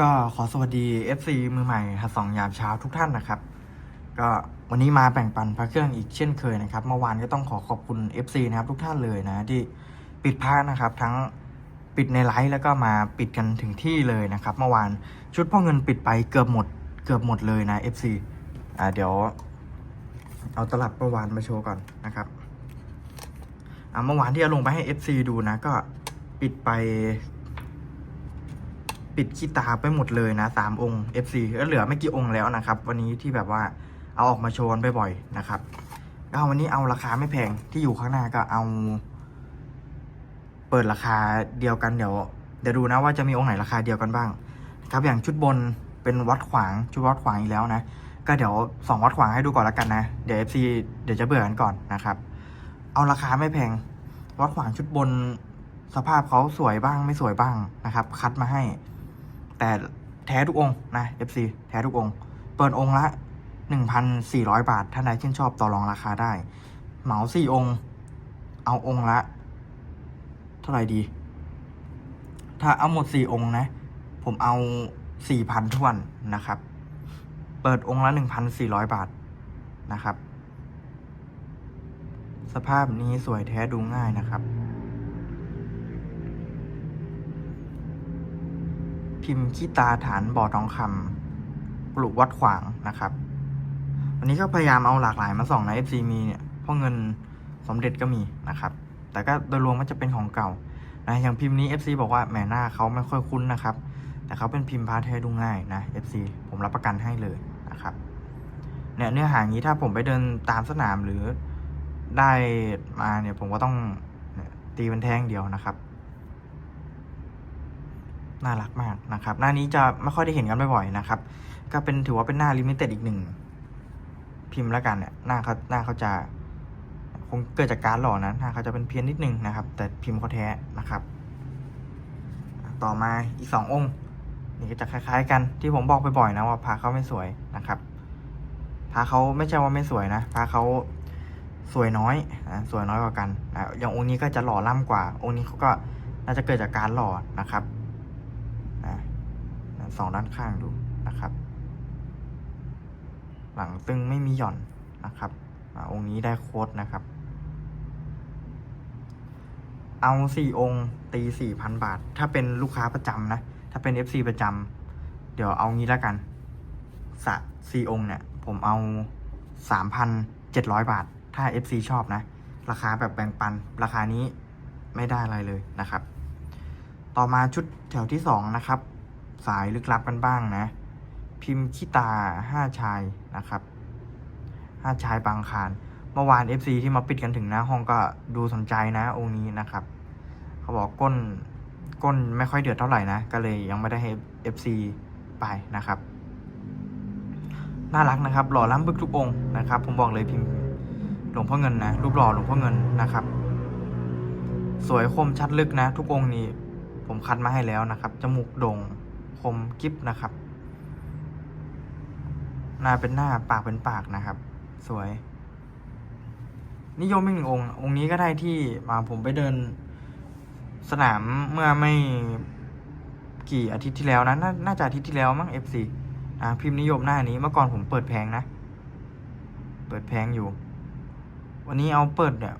ก็ขอสวัสดี FC มือใหม่หัดสองยามเช้าทุกท่านนะครับ ก็วันนี้มาแบ่งปันพระเครื่องอีกเช่นเคยนะครับ เมื่อวานก็ต้องขอขอบคุณ FC นะครับทุกท่านเลยนะที่ปิดพระนะครับ ทั้งปิดในไลฟ์แล้วก็มาปิดกันถึงที่เลยนะครับ เมื่อวานชุดพ่อเงินปิดไปเกือบหมด เกือบหมดเลยนะ FC อ่าเดี๋ยว เอาตลับเมื่อวานมาโชว์ก่อนนะครับอ่าเมื่อวานที่เอาลงไปให้ FC ดูนะก็ปิดไป ปิดขี้ตาไปหมดเลยนะสามองค์ FC ก็เหลือไม่กี่องค์แล้วนะครับ วันนี้ที่แบบว่าเอาออกมาโชว์กันบ่อยๆนะครับก็วันนี้เอาราคาไม่แพงที่อยู่ข้างหน้าก็เอา เปิดราคาเดียวกันเดี๋ยวเดี๋ยวดูนะว่าจะมีองค์ไหนราคาเดียวกันบ้างนะครับ อย่างชุดบนเป็นวัดขวางชุดวัดขวางอีกแล้วนะก็เดี๋ยวสองวัดขวางให้ดูก่อนแล้วกันนะเดี๋ยว FC เดี๋ยวจะเบื่อกันก่อนนะครับ เอาราคาไม่แพง วัดขวางชุดบนสภาพเขาสวยบ้างไม่สวยบ้างนะครับ คัดมาให้ แต่แท้ทุกองค์นะ FC แท้ทุกองค์ เปิดองค์ละ 1,400 บาท ท่านใดชื่นชอบต่อรองราคาได้ เหมาสี่องค์ เอาองค์ละ เท่าไหร่ดี ถ้าเอาหมดสี่องค์นะ ผมเอาสี่พันทวนนะครับ เปิดองค์ละ1,400บาทนะครับ สภาพนี้สวยแท้ดูง่ายนะครับ พิมพ์ขี้ตาฐานบ่อทองคำปลุกวัดขวางนะครับ วันนี้ก็พยายามเอาหลากหลายมาส่องใน FC มีเนี่ยเพราะเงินสมเด็จก็มีนะครับ แต่ก็โดยรวมมันจะเป็นของเก่านะอย่างพิมพ์นี้ FC บอกว่าแหมหน้าเขาไม่ค่อยคุ้นนะครับ แต่เขาเป็นพิมพ์พาร์ทแท้ดูง่ายนะ FC ผมรับประกันให้เลยนะครับเนี่ยเนื้อห่างนี้ถ้าผมไปเดินตามสนามหรือได้มาเนี่ยผมก็ต้องตีเป็นแท่งเดียวนะครับ น่ารักมากนะครับ หน้านี้จะไม่ค่อยได้เห็นกันบ่อยๆนะครับ ก็เป็นถือว่าเป็นหน้าลิมิเต็ดอีกหนึ่ง พิมพ์แล้วกันเนี่ยหน้าเขาหน้าเขาจะคงเกิดจากการหล่อนะหน้าเขาจะเป็นเพี้ยนนิดนึงนะครับ แต่พิมพ์เขาแท้นะครับ ต่อมาอีกสององค์ นี่ก็จะคล้าย ๆ กันที่ผมบอกบ่อยๆนะว่าพาเขาไม่สวยนะครับพาเขาไม่ใช่ว่าไม่สวยนะพาเขาสวยน้อยนะสวยน้อยกว่ากันนะอย่างองค์นี้ก็จะหล่อล่ำกว่า องค์นี้เขาก็น่าจะเกิดจากการหล่อนะครับ สองด้านข้างดูนะครับ หลังตึงไม่มีหย่อนนะครับอองค์นี้ได้โค้ดนะครับ เอาสี่องค์ตีสี่พันบาท ถ้าเป็นลูกค้าประจำนะ ถ้าเป็น FC ประจำเดี๋ยวเอางี้แล้วกันสะสี่องค์เนี่ย ผมเอาสามพันเจ็ดร้อยบาท ถ้า FC ชอบนะ ราคาแบบแบ่งปัน ราคานี้ไม่ได้อะไรเลยนะครับ ต่อมาชุดแถวที่สองนะครับ สายลึกลับกันบ้างนะ พิมพ์ขี้ตาห้าชายนะครับห้าชายบางคารเมื่อวาน FC ที่มาปิดกันถึงหน้าห้องก็ดูสนใจนะองค์นี้นะครับ เขาบอกก้นก้นไม่ค่อยเดือดเท่าไหร่นะ ก็เลยยังไม่ได้ให้ FC ไปนะครับ น่ารักนะครับ หล่อล้ำบึกทุกองค์นะครับ ผมบอกเลยพิมพ์หลวงพ่อเงินนะรูปหล่อหลวงพ่อเงินนะครับ สวยคมชัดลึกนะ ทุกองค์นี้ ผมคัดมาให้แล้วนะครับจมูกโด่ง คมกิฟนะครับ หน้าเป็นหน้าปากเป็นปากนะครับ สวย นิยมอีกหนึ่งองค์ องค์นี้ก็ได้ที่มาผมไปเดิน สนามเมื่อไม่กี่อาทิตย์ที่แล้วนะนน่าจะอาทิตย์ที่แล้วมั้ง FC อ่าพิมพ์นิยมหน้านี้เมื่อก่อนผมเปิดแพงนะ เปิดแพงอยู่ วันนี้เอาเปิดเนี่ย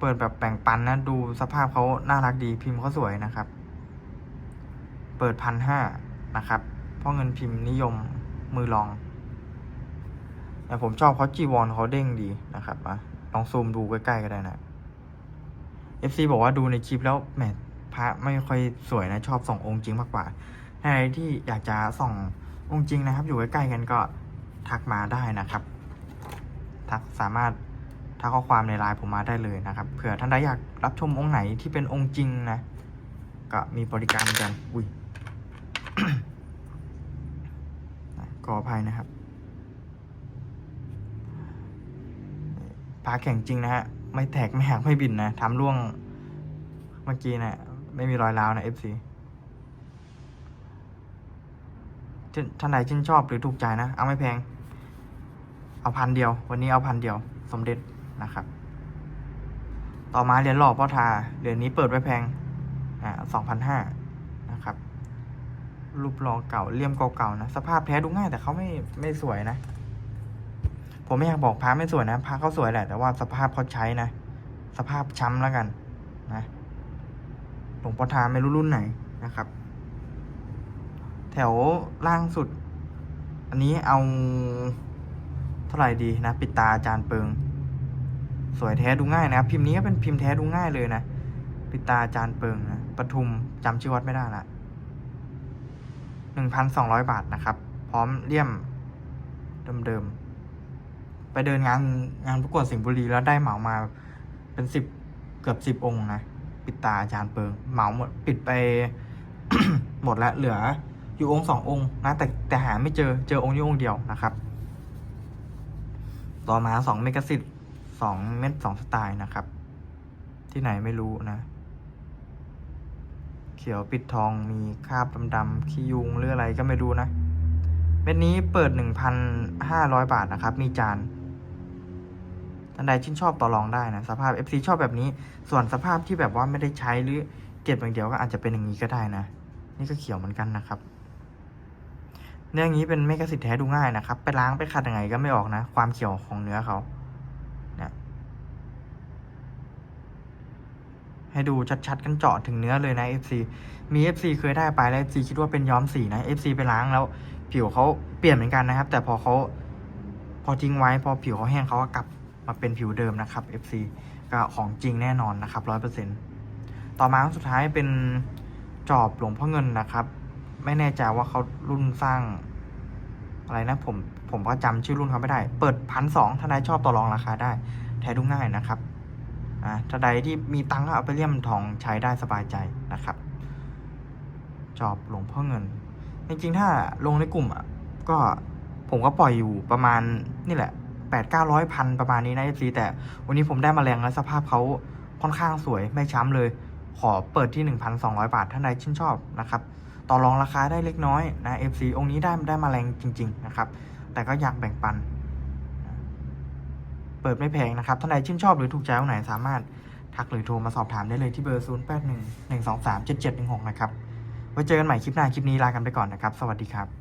เปิดแบบแบ่งปันนะ ดูสภาพเขาน่ารักดีพิมพ์เขาสวยนะครับ เปิดพันห้า นะครับเพราะเงินพิมพ์นิยมมือลองแต่ผมชอบเขาจีวรเขาเด้งดีนะครับอะลองซูมดูใกล้ๆก็ได้นะ FC บอกว่าดูในคลิปแล้วแหมพระไม่ค่อยสวยนะชอบส่ององค์จริงมากกว่าถ้าใครที่อยากจะส่ององค์จริงนะครับ อยู่ใกล้ๆกันก็ทักมาได้นะครับ ทักสามารถทักข้อความในไลน์ผมมาได้เลยนะครับเผื่อท่านใดอยากรับชมองค์ไหนที่เป็นองค์จริงนะ ก็มีบริการกันอุ้ย ขออภัยนะครับพาแข่งจริงนะฮะ ไม่แตกไม่หักไม่บินนะทำร่วงเมื่อกี้นะไม่มีรอยร้าวนะ FC ท่านท่านไหนชื่นชอบหรือถูกใจนะ เอาไม่แพง เอาพันเดียว วันนี้เอาพันเดียว สมเด็จนะครับ ต่อมาเหรียญหล่อพ่อทาเหรียญนี้เปิดไว้แพง อ่าสองพันห้านะครับ รูปหล่อเก่าเลี่ยมเก่าๆนะสภาพแท้ดูง่ายแต่เขาไม่ไม่สวยนะ ผมไม่อยากบอกพระไม่สวยนะพระเขาสวยแหละ แต่ว่าสภาพเขาใช้นะสภาพช้ำแล้วกัน นะหลวงพ่อทาไม่รู้รุ่นไหนนะครับ แถวล่างสุด อันนี้เอาเท่าไหร่ดีนะปิดตาอาจารย์เปิง สวยแท้ดูง่ายนะครับพิมพ์นี้ก็เป็นพิมพ์แท้ดูง่ายเลยนะปิดตาอาจารย์เปิงนะปทุมจำชื่อวัดไม่ได้ละ หนึ่งพันสองร้อยบาทนะครับ พร้อมเลี่ยมเดิมๆ ไปเดินงานงานประกวดสิงห์บุรีแล้วได้เหมามาเป็นสิบเกือบสิบองค์นะ ปิดตาอาจารย์เปิงเหมาหมดปิดไปหมดแล้วเหลืออยู่องค์สององค์นะแต่แต่หาไม่เจอเจอองค์นี้องค์เดียวนะครับ ต่อมาสองเมกะสิทธิ์สองเม็ดสองสไตล์นะครับ ที่ไหนไม่รู้นะ เขียวปิดทองมีคราบดำๆขี้ยุงหรืออะไรก็ไม่รู้นะ เม็ดนี้เปิดหนึ่งพันห้าร้อยบาทนะครับ มีจานท่านใดชื่นชอบต่อรองได้นะ สภาพ FC ชอบแบบนี้ ส่วนสภาพที่แบบว่าไม่ได้ใช้หรือเก็บอย่างเดียวก็อาจจะเป็นอย่างนี้ก็ได้นะ นี่ก็เขียวเหมือนกันนะครับ เนื้ออย่างนี้เป็นเมกะสิทธิ์แท้ดูง่ายนะครับ ไปล้างไปขัดยังไงก็ไม่ออกนะ ความเขียวของเนื้อเขาเนี่ย ให้ดูชัดๆ กันเจาะถึงเนื้อเลยนะ FC มี FC เคยได้ไปแล้ว FC คิดว่าเป็นย้อมสีนะ FC ไปล้างแล้ว ผิวเขาเปลี่ยนเหมือนกันนะครับ แต่พอเขาพอทิ้งไว้พอผิวเขาแห้งเขาก็กลับมาเป็นผิวเดิมนะครับ FC ก็ของจริงแน่นอนนะครับร้อยเปอร์เซ็นต์ต่อมาสุดท้ายเป็นจอบหลวงพ่อเงินนะครับ ไม่แน่ใจว่าเขารุ่นสร้าง อะไรนะผมผมก็จำชื่อรุ่นเขาไม่ได้ เปิดพันสองถ้าใดชอบต่อรองราคาได้ แท้ดูง่ายนะครับ อ่าถ้าใดที่มีตังค์ก็เอาไปเลี่ยมทองใช้ได้สบายใจนะครับ จอบหลวงพ่อเงิน จริงๆ ถ้าลงในกลุ่มอะ ก็ผมก็ปล่อยอยู่ประมาณนี่แหละแปดเก้าร้อยพันประมาณนี้นะ FC แต่วันนี้ผมได้มาแรงแล้วสภาพเขาค่อนข้างสวยไม่ช้ำเลย ขอเปิดที่ 1,200 บาทท่านใดชื่นชอบนะครับต่อรองราคาได้เล็กน้อยนะ FC องค์นี้ได้ได้มาแรงจริง ๆ นะครับ แต่ก็อยากแบ่งปัน เปิดไม่แพงนะครับท่านใดชื่นชอบหรือถูกใจตรงไหนสามารถทักหรือโทรมาสอบถามได้เลยที่เบอร์ 0 8 1 1 2 3 7 7 1 6 นะครับ ไว้เจอกันใหม่คลิปหน้าคลิปนี้ลากันไปก่อนนะครับ สวัสดีครับ